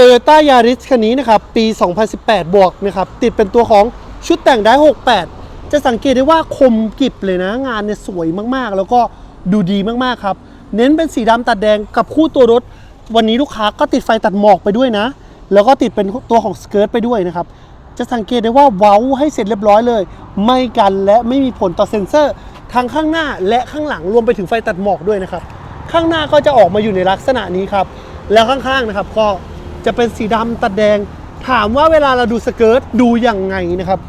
Toyota Yaris คันนี้นะครับ ปี 2018 บวกนะครับ ติดเป็นตัวของชุดแต่งได้ 68 จะสังเกตได้ว่าคมกริบเลยนะ งานเนี่ยสวยมากๆ แล้วก็ดูดีมากๆครับ เน้นเป็นสีดำตัดแดงกับคู่ตัวรถ วันนี้ลูกค้าก็ติดไฟตัดหมอกไปด้วยนะ แล้วก็ติดเป็นตัวของสเกิร์ตไปด้วยนะครับ จะสังเกตได้ว่าเว้าให้เสร็จเรียบร้อยเลย ไม่กันและไม่มีผลต่อเซ็นเซอร์ทั้งข้างหน้าและข้างหลังรวมไปถึงไฟตัดหมอกด้วยนะครับ ข้างหน้าก็จะออกมาอยู่ในลักษณะนี้ครับ แล้วข้างๆนะครับก็ จะเป็นสีดำตัดแดง ถามว่าเวลาเราดูสเกิร์ตดูยังไงนะครับ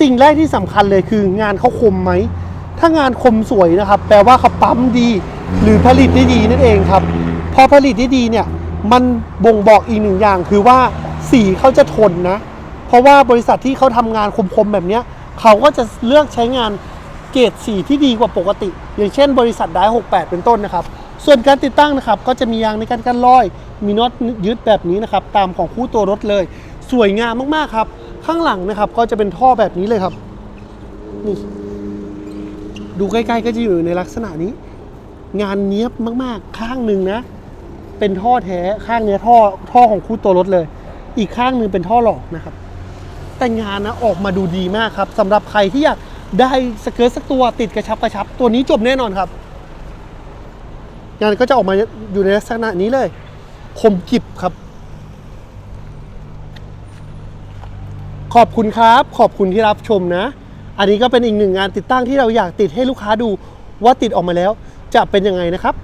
สิ่งแรกที่สำคัญเลยคืองานเขาคมไหม ถ้างานคมสวยนะครับ แปลว่าเขาปั๊มดี หรือผลิตได้ดีนั่นเองครับ พอผลิตได้ดีเนี่ยมันบ่งบอกอีกหนึ่งอย่างคือว่าสีเขาจะทนนะ เพราะว่าบริษัทที่เขาทำงานคมๆแบบนี้เขาก็จะเลือกใช้งานเกรดสีที่ดีกว่าปกติ อย่างเช่น บริษัทได้68 เป็นต้นนะครับ ส่วนการติดตั้งนะครับก็จะมียางในการกันรอย มีน็อตยึดแบบนี้นะครับตามของคู่ตัวรถเลย สวยงามมากๆครับ ข้างหลังนะครับก็จะเป็นท่อแบบนี้เลยครับนี่ดูใกล้ๆก็จะอยู่ในลักษณะนี้ งานเนี้ยบมากๆ ข้างหนึ่งนะ เป็นท่อแท้ข้างเนี้ยท่อท่อของคู่ตัวรถเลย อีกข้างหนึ่งเป็นท่อหลอกนะครับ แต่งานนะออกมาดูดีมากครับสำหรับใครที่อยากได้สเกิร์ตสักตัวติดกระชับกระชับ ตัวนี้จบแน่นอนครับ งานก็จะออกมาอยู่ในลักษณะนี้เลยคมกิบครับ ขอบคุณครับ ขอบคุณที่รับชมนะ อันนี้ก็เป็นอีกหนึ่งงานติดตั้งที่เราอยากติดให้ลูกค้าดูว่าติดออกมาแล้วจะเป็นยังไงนะครับ